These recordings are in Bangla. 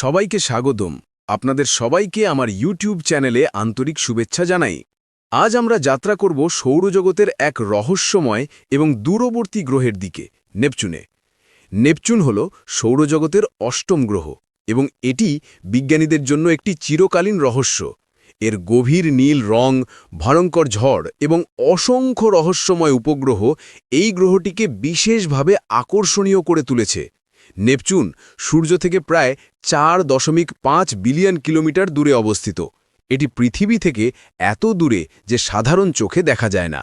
সবাইকে স্বাগতম। আপনাদের সবাইকে আমার ইউটিউব চ্যানেলে আন্তরিক শুভেচ্ছা জানাই। আজ আমরা যাত্রা করব সৌরজগতের এক রহস্যময় এবং দূরবর্তী গ্রহের দিকে, নেপচুনে। নেপচুন হল সৌরজগতের অষ্টম গ্রহ এবং এটি বিজ্ঞানীদের জন্য একটি চিরকালীন রহস্য। এর গভীর নীল রং, ভয়ঙ্কর ঝড় এবং অসংখ্য রহস্যময় উপগ্রহ এই গ্রহটিকে বিশেষভাবে আকর্ষণীয় করে তুলেছে। নেপচুন সূর্য থেকে প্রায় চার দশমিক পাঁচ বিলিয়ন কিলোমিটার দূরে অবস্থিত। এটি পৃথিবী থেকে এত দূরে যে সাধারণ চোখে দেখা যায় না।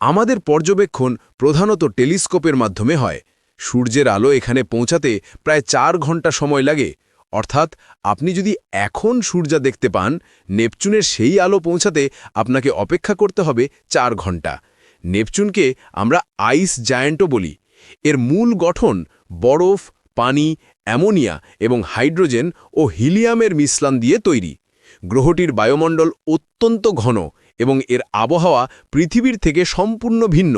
আমাদের পর্যবেক্ষণ প্রধানত টেলিস্কোপের মাধ্যমে হয়। সূর্যের আলো এখানে পৌঁছাতে প্রায় চার ঘণ্টা সময় লাগে। অর্থাৎ আপনি যদি এখন সূর্যা দেখতে পান, নেপচুনের সেই আলো পৌঁছাতে আপনাকে অপেক্ষা করতে হবে চার ঘণ্টা। নেপচুনকে আমরা আইস জায়ান্টও বলি। এর মূল গঠন বরফ, পানি, অ্যামোনিয়া এবং হাইড্রোজেন ও হিলিয়ামের মিশ্রণ দিয়ে তৈরি। গ্রহটির বায়ুমণ্ডল অত্যন্ত ঘন এবং এর আবহাওয়া পৃথিবীর থেকে সম্পূর্ণ ভিন্ন।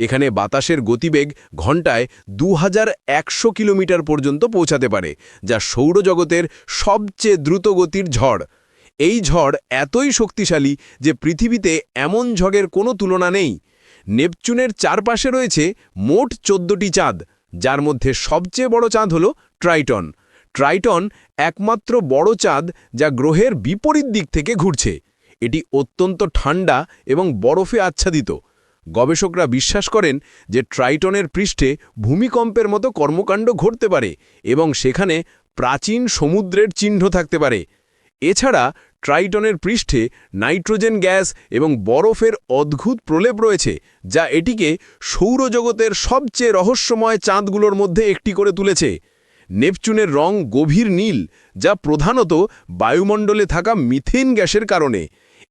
এখানে বাতাসের গতিবেগ ঘণ্টায় দু কিলোমিটার পর্যন্ত পৌঁছাতে পারে, যা সৌরজগতের সবচেয়ে দ্রুত গতির ঝড়। এই ঝড় এতই শক্তিশালী যে পৃথিবীতে এমন ঝড়ের কোনো তুলনা নেই। নেপচুনের চারপাশে রয়েছে মোট চোদ্দটি চাঁদ, যার মধ্যে সবচেয়ে বড় চাঁদ হল ট্রাইটন। ট্রাইটন একমাত্র বড় চাঁদ যা গ্রহের বিপরীত দিক থেকে ঘুরছে। এটি অত্যন্ত ঠান্ডা এবং বরফে আচ্ছাদিত। গবেষকরা বিশ্বাস করেন যে ট্রাইটনের পৃষ্ঠে ভূমিকম্পের মতো কর্মকাণ্ড ঘটতে পারে এবং সেখানে প্রাচীন সমুদ্রের চিহ্ন থাকতে পারে। এছাড়া ট্রাইটনের পৃষ্ঠে নাইট্রোজেন গ্যাস এবং বরফের অদ্ভুত প্রলেপ রয়েছে, যা এটিকে সৌরজগতের সবচেয়ে রহস্যময় চাঁদগুলোর মধ্যে একটি করে তুলেছে। নেপচুনের রং গভীর নীল, যা প্রধানত বায়ুমণ্ডলে থাকা মিথেন গ্যাসের কারণে।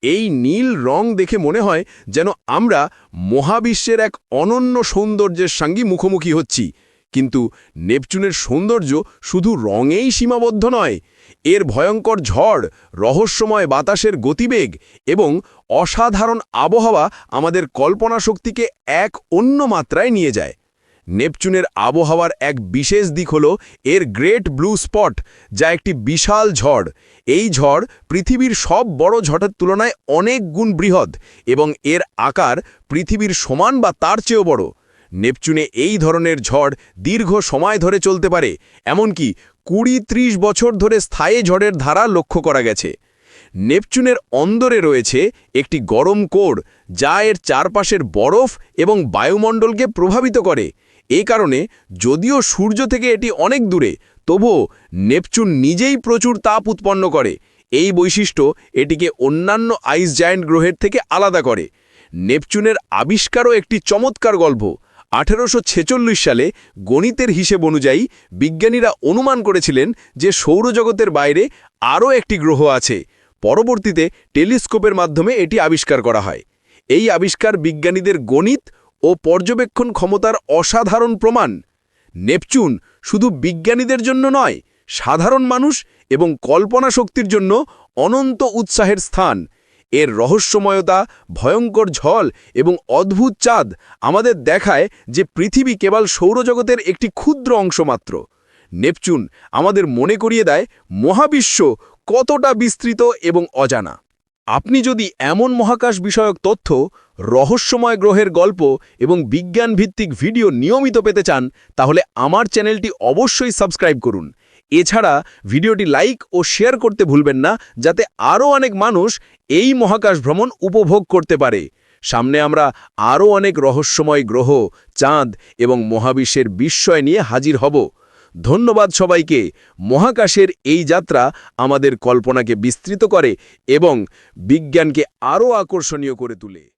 এই নীল রং দেখে মনে হয় যেন আমরা মহাবিশ্বের এক অনন্য সৌন্দর্যের সঙ্গে মুখোমুখি হচ্ছি। কিন্তু নেপচুনের সৌন্দর্য শুধু রঙেই সীমাবদ্ধ নয়, এর ভয়ঙ্কর ঝড়, রহস্যময় বাতাসের গতিবেগ এবং অসাধারণ আবহাওয়া আমাদের কল্পনা শক্তিকে এক অন্য মাত্রায় নিয়ে যায়। নেপচুনের আবহাওয়ার এক বিশেষ দিক হল এর গ্রেট ব্লু স্পট, যা একটি বিশাল ঝড়। এই ঝড় পৃথিবীর সব বড় ঝড়ের তুলনায় অনেক গুণ বৃহৎ এবং এর আকার পৃথিবীর সমান বা তার চেয়েও বড়। নেপচুনে এই ধরনের ঝড় দীর্ঘ সময় ধরে চলতে পারে, এমনকি কুড়ি ত্রিশ বছর ধরে স্থায়ী ঝড়ের ধারা লক্ষ্য করা গেছে। নেপচুনের অন্দরে রয়েছে একটি গরম কোর যা এর চারপাশের বরফ এবং বায়ুমণ্ডলকে প্রভাবিত করে। এই কারণে যদিও সূর্য থেকে এটি অনেক দূরে, তবুও নেপচুন নিজেই প্রচুর তাপ উৎপন্ন করে। এই বৈশিষ্ট্য এটিকে অন্যান্য আইস জায়েন্ট গ্রহের থেকে আলাদা করে। নেপচুনের আবিষ্কারও একটি চমৎকার গল্প। আঠেরোশো সালে গণিতের হিসেব অনুযায়ী বিজ্ঞানীরা অনুমান করেছিলেন যে সৌরজগতের বাইরে আরও একটি গ্রহ আছে। পরবর্তীতে টেলিস্কোপের মাধ্যমে এটি আবিষ্কার করা হয়। এই আবিষ্কার বিজ্ঞানীদের গণিত ও পর্যবেক্ষণ ক্ষমতার অসাধারণ প্রমাণ। নেপচুন শুধু বিজ্ঞানীদের জন্য নয়, সাধারণ মানুষ এবং কল্পনা শক্তির জন্য অনন্ত উৎসাহের স্থান। এর রহস্যময়তা, ভয়ঙ্কর ঝল এবং অদ্ভুত চাঁদ আমাদের দেখায় যে পৃথিবী কেবল সৌরজগতের একটি ক্ষুদ্র অংশ মাত্র। নেপচুন আমাদের মনে করিয়ে দেয় মহাবিশ্ব কতটা বিস্তৃত এবং অজানা। আপনি যদি এমন মহাকাশ বিষয়ক তথ্য, রহস্যময় গ্রহের গল্প এবং বিজ্ঞান ভিত্তিক ভিডিও নিয়মিত পেতে চান, তাহলে আমার চ্যানেলটি অবশ্যই সাবস্ক্রাইব করুন। এছাড়া ভিডিওটি লাইক ও শেয়ার করতে ভুলবেন না, যাতে আরও অনেক মানুষ এই মহাকাশ ভ্রমণ উপভোগ করতে পারে। সামনে আমরা আরও অনেক রহস্যময় গ্রহ, চাঁদ এবং মহাবিশ্বের বিস্ময় নিয়ে হাজির হব। ধন্যবাদ সবাইকে। মহাকাশের এই যাত্রা আমাদের কল্পনাকে বিস্তৃত করে এবং বিজ্ঞানকে আরও আকর্ষণীয় করে তোলে।